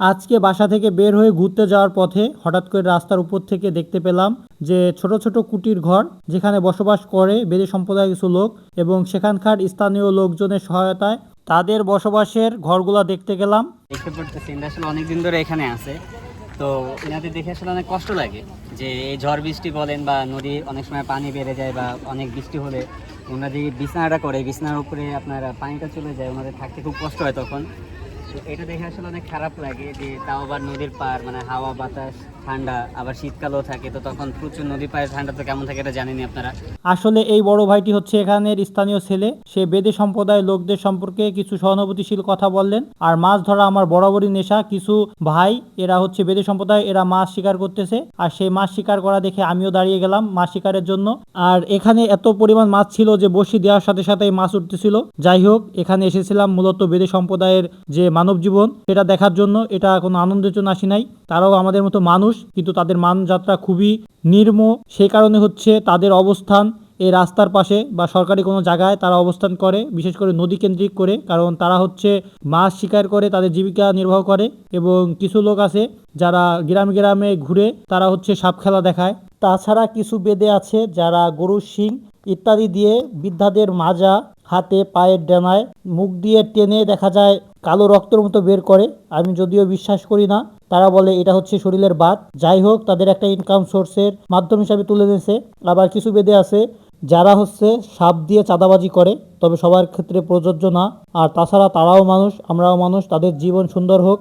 আজকে বাসা থেকে বের হয়ে ঘুরতে যাওয়ার পথে হঠাৎ করে রাস্তার উপর থেকে দেখতে পেলাম যে ছোট ছোট কুটির ঘর যেখানে বসবাস করে বেদে সম্প্রদায়ের কিছু লোক এবং সেখানকার স্থানীয় লোকজনের সহায়তায় তাদের বসবাসের ঘরগুলো দেখতে গেলাম। দেখতে পড়তেছি আসলে অনেকদিন ধরে এখানে আছে। তো এনাদের দেখে আসলে অনেক কষ্ট লাগে যে এই ঝড় বৃষ্টি বলেন বা নদী অনেক সময় পানি বেড়ে যায় বা অনেক বৃষ্টি হলে ওনারা যে বিছানাটা করে, বিছানার উপরে আপনার পানিটা চলে যায়, ওনাদের থাকতে খুব কষ্ট হয় তখন। এটা দেখে আসলে অনেক খারাপ লাগে যে তাও আবার নদীর পার মানে হাওয়া বাতাস। ঠান্ডা, আবার শীতকালও থাকে, তো তখন প্রচুর নদীর পাড়ে ঠান্ডা তো কেমন থাকে এটা জানেনি আপনারা? আসলে এই বড় ভাইটি হচ্ছে এখানের স্থানীয় ছেলে। সে বেদে সম্প্রদায়ের লোকদের সম্পর্কে কিছু সহানুভূতিশীল কথা বললেন। আর মাছ ধরা আমার বরাবরই নেশা। কিছু ভাই, এরা হচ্ছে বেদে সম্প্রদায়, এরা মাছ শিকার করতেছে। আর সেই মাছ শিকার করা দেখে আমিও দাঁড়িয়ে গেলাম মাছ শিকারের জন্য। আর এখানে এত পরিমাণ মাছ ছিল যে বসি দেওয়ার সাথে সাথে মাছ উঠতেছিল। যাই হোক, এখানে এসেছিলাম মূলত বেদে সম্প্রদায়ের যে মানব জীবন সেটা দেখার জন্য। এটা কোনো আনন্দের জন্য আসি নাই। তারাও আমাদের মতো মানুষ। কিন্তু তাদের মানযাত্রা খুবই নির্ম। সেই কারণে হচ্ছে তাদের অবস্থান এই রাস্তার পাশে বা সরকারি কোনো জায়গায় তারা অবস্থান করে, বিশেষ করে নদী কেন্দ্রিক করে, কারণ তারা হচ্ছে মাছ শিকার করে, তাদের জীবিকা নির্বাহ করে এবং কিছু লোক আছে যারা গ্রামে গ্রামে ঘুরে তারা হচ্ছে সাপ খেলা দেখায়। তাছাড়া কিছু বেদে আছে যারা গরুর শিং ইত্যাদি দিয়ে বৃদ্ধাদের মাজা হাতে, পায়ের ডানায় মুখ দিয়ে টেনে দেখা যায়, কালো রক্তের মতো বের করে। আমি যদিও বিশ্বাস করি না তারা বলে এটা হচ্ছে শরীরের বাদ যাই হোক, তাদের একটা ইনকাম সোর্সের মাধ্যম হিসাবে তুলে নিয়েছে আবার কিছু বেদে আছে, যারা হচ্ছে সাপ দিয়ে চাঁদাবাজি করে, তবে সবার ক্ষেত্রে প্রযোজ্য না। আর তাছাড়া তারাও মানুষ, আমরাও মানুষ, তাদের জীবন সুন্দর হোক।